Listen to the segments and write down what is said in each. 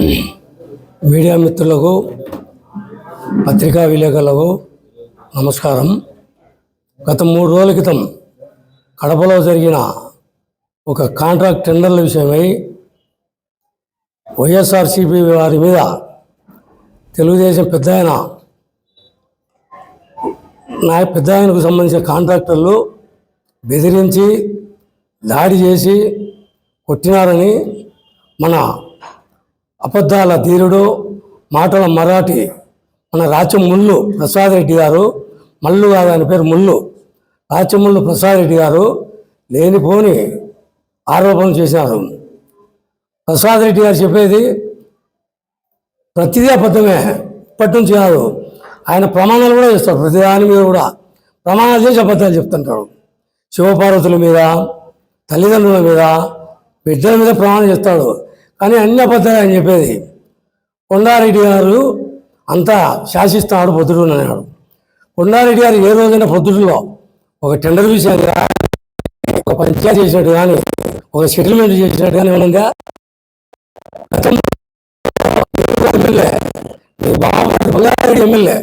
Media మిత్రులకు పత్రికా విలేకరులకు నమస్కారం. గత మూడు రోజుల క్రితం కడపలో జరిగిన ఒక కాంట్రాక్ట్ టెండర్ల విషయమై వైఎస్ఆర్సీపీ వారి మీద తెలుగుదేశం పెద్ద ఆయన నా పెద్ద ఆయనకు సంబంధించిన కాంట్రాక్టర్లు బెదిరించి దాడి చేసి కొట్టినారని మన అబద్ధాల ధీరుడు మాటల మరాఠీ మన రాచముళ్ళు ప్రసాద్ రెడ్డి గారు మల్లు కాదు ఆయన పేరు ముళ్ళు రాచముళ్ళు ప్రసాద్ రెడ్డి గారు లేనిపోని ఆరోపణలు చేశారు. ప్రసాద్ రెడ్డి గారు చెప్పేది ప్రతిదీ అబద్ధమే ఇప్పటి నుంచి కాదు. ఆయన ప్రమాణాలు కూడా చేస్తారు ప్రతి దాని మీద కూడా. ప్రమాణాలు చేసి అబద్ధాలు చెప్తుంటాడు శివపార్వతుల మీద తల్లిదండ్రుల మీద బిడ్డల మీద ప్రమాణం చేస్తాడు. కానీ అన్ని అబద్ధాలు ఆయన చెప్పేది. కొండారెడ్డి గారు అంతా శాసిస్తాడు పొద్దుడు అన్నాడు. కొండారెడ్డి గారు ఏ రోజైనా పొద్దుడులో ఒక టెండర్ విషయం ఒక పంచాయతీ చేసినట్టు కానీ ఒక సెటిల్మెంట్ చేసినట్టు కానీ ఏమన్నా గతంలో ఎమ్మెల్యే బంగారెడ్డి ఎమ్మెల్యే.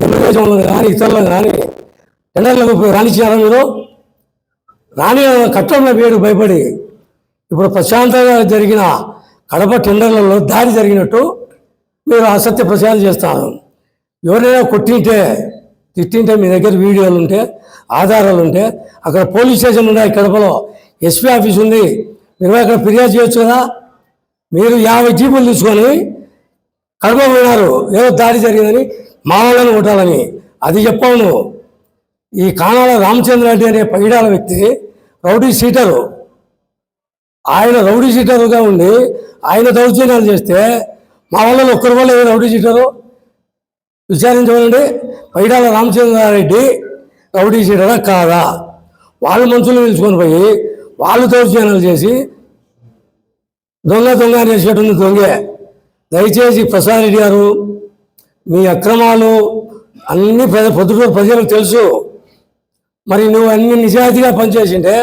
తెలుగుదేశంలో కానీ ఇతరులు కానీ టెండర్లకు రాణించారా మీరు? రాణి కట్టంలో వేడు భయపడి ఇప్పుడు ప్రశాంతంగా జరిగిన కడప టెండర్లలో దాడి జరిగినట్టు మీరు అసత్య ప్రచారం చేస్తాను ఎవరైనా కొట్టింటే తిట్టింటే మీ దగ్గర వీడియోలు ఉంటే ఆధారాలు ఉంటే అక్కడ పోలీస్ స్టేషన్ ఉన్నాయి కడపలో ఎస్పీ ఆఫీస్ ఉంది. మీరు అక్కడ ఫిర్యాదు చేయొచ్చు కదా? మీరు యాభై జీపులు తీసుకొని కడప పోయినారు. ఏదో దాడి జరిగిందని మా వాళ్ళని కొట్టాలని. అది చెప్పాను. ఈ కానాల రామచంద్ర రెడ్డి అనే పైడాల వ్యక్తి రౌడీ సీటరు ఆయన రౌడీ షీటర్గా ఉండి ఆయన దౌర్జన్యాలు చేస్తే మా వాళ్ళలో ఒక్కరి వల్ల రౌడీ షీటరు? విచారించమనండి. పైడాల రామచంద్రారెడ్డి రౌడీ షీటరా కాదా? వాళ్ళ మనుషులు పిలుచుకొని పోయి వాళ్ళు దౌర్జన్యాలు చేసి దొంగ దొంగ అనేసేటువంటి దొంగే. దయచేసి ప్రసాద్ రెడ్డి గారు మీ అక్రమాలు అన్ని ప్రజ పొద్దుట ప్రజలకు తెలుసు. మరి నువ్వు అన్ని నిజాయితీగా పనిచేసింటే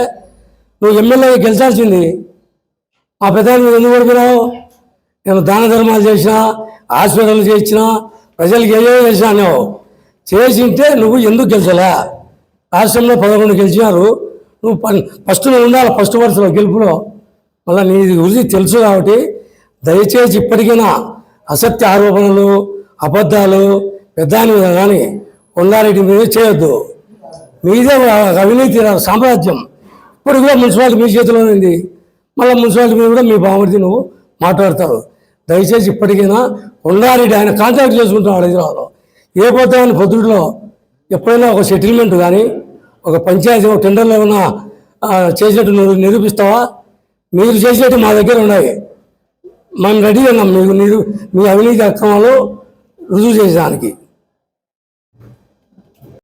నువ్వు ఎమ్మెల్యే గెలిచాల్సింది మా పెద్ద నువ్వు ఎందుకు నేను దాన ధర్మాలు చేసినా హాస్పిటల్ చేసిన ప్రజలకు ఏదో చేసినా నువ్వు చేసింటే నువ్వు ఎందుకు గెలిచలే? రాష్ట్రంలో పదకొండు గెలిచినారు. నువ్వు పన్- ఫస్ట్ నువ్వు ఉండాలి ఫస్ట్ వరుసలో గెలుపులో. మళ్ళీ నీ గురించి తెలుసు కాబట్టి దయచేసి ఇప్పటికైనా అసత్య ఆరోపణలు అబద్ధాలు పెద్దాని మీద కానీ కొండారెడ్డి మీద చేయొద్దు. మీదే అవినీతి సామ్రాజ్యం. ఇప్పుడు కూడా మున్సిపాలిటీ మీ చేతిలోనే ఉంది. మళ్ళీ మున్సిపాలిటీ మీద కూడా మీ బామర్ది నువ్వు మాట్లాడతావు. దయచేసి ఇప్పటికైనా ఉండారెడ్డి ఆయన కాంటాక్ట్ చేసుకుంటున్నాడు హైదరాబాద్లో. ఏ పోతామని పొద్దుట్లో ఎప్పుడైనా ఒక సెటిల్మెంట్ కానీ ఒక పంచాయతీ ఒక టెండర్లో ఏమైనా చేసినట్టు నువ్వు నిరూపిస్తావా? మీరు చేసినట్టు మా దగ్గర ఉన్నాయి. మేము రెడీ ఉన్నాం. మీకు మీరు మీ అవినీతి అక్రమాలు రుజువు చేసేదానికి.